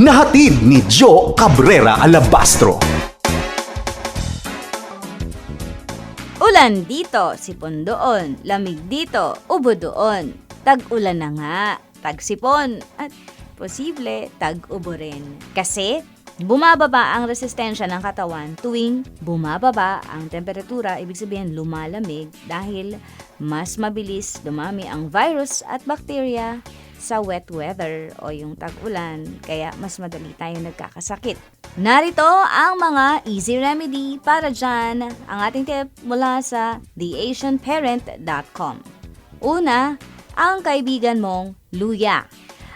na hatid ni Joe Cabrera Alabastro. Ulan dito, sipon doon. Lamig dito, ubo doon. Tag-ulan na nga, tag-sipon. At posible, tag-ubo rin. Kasi, bumababa ang resistensya ng katawan tuwing bumababa ang temperatura, ibig sabihin lumalamig dahil mas mabilis dumami ang virus at bakterya sa wet weather o yung tag-ulan, kaya mas madali tayong nagkakasakit. Narito ang mga easy remedy para dyan. Ang ating tip mula sa theasianparent.com. Una, ang kaibigan mong luya.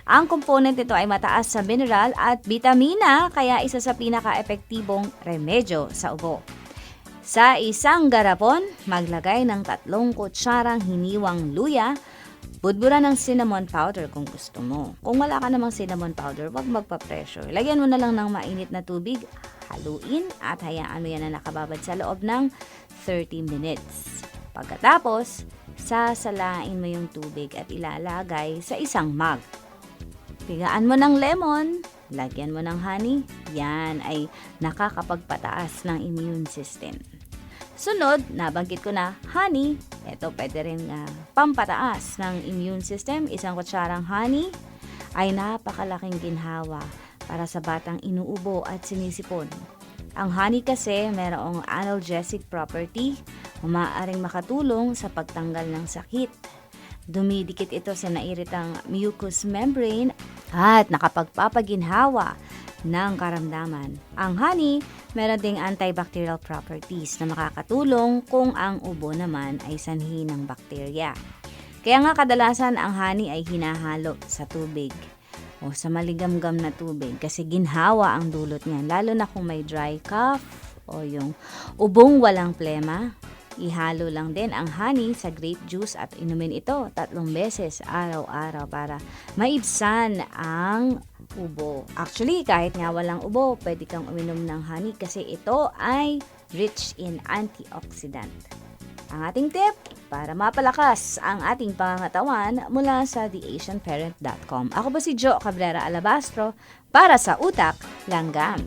Ang component nito ay mataas sa mineral at vitamina kaya isa sa pinaka-epektibong remedyo sa ubo. Sa isang garapon, maglagay ng tatlong kutsarang hiniwang luya Budburan ng cinnamon powder kung gusto mo. Kung wala ka namang cinnamon powder, wag magpa-pressure. Lagyan mo na lang ng mainit na tubig, haluin at hayaan mo yan na nakababad sa loob ng 30 minutes. Pagkatapos, sasalain mo yung tubig at ilalagay sa isang mug. Pigaan mo ng lemon, lagyan mo ng honey, yan ay nakakapagpataas ng immune system. Sunod, nabanggit ko na, honey. Ito pwede rin ah, pampataas ng immune system. Isang kutsarang honey ay napakalaking ginhawa para sa batang inuubo at sinisipon. Ang honey kasi mayroong analgesic property, umaaring makatulong sa pagtanggal ng sakit. Dumidikit ito sa nairitang mucous membrane at nakapagpapaginhawa ng karamdaman. Ang honey, meron ding antibacterial properties na makakatulong kung ang ubo naman ay sanhi ng bakterya. Kaya nga kadalasan ang honey ay hinahalo sa tubig o sa maligamgam na tubig kasi ginhawa ang dulot niyan lalo na kung may dry cough o yung ubong walang plema Ihalo lang din ang honey sa grape juice at inumin ito tatlong beses araw-araw para maibsan ang ubo. Actually, kahit nga walang ubo, pwede kang uminom ng honey kasi ito ay rich in antioxidant. Ang ating tip para mapalakas ang ating pangangatawan mula sa theasianparent.com. Ako ba si Jo Cabrera Alabastro para sa Utak Langgam.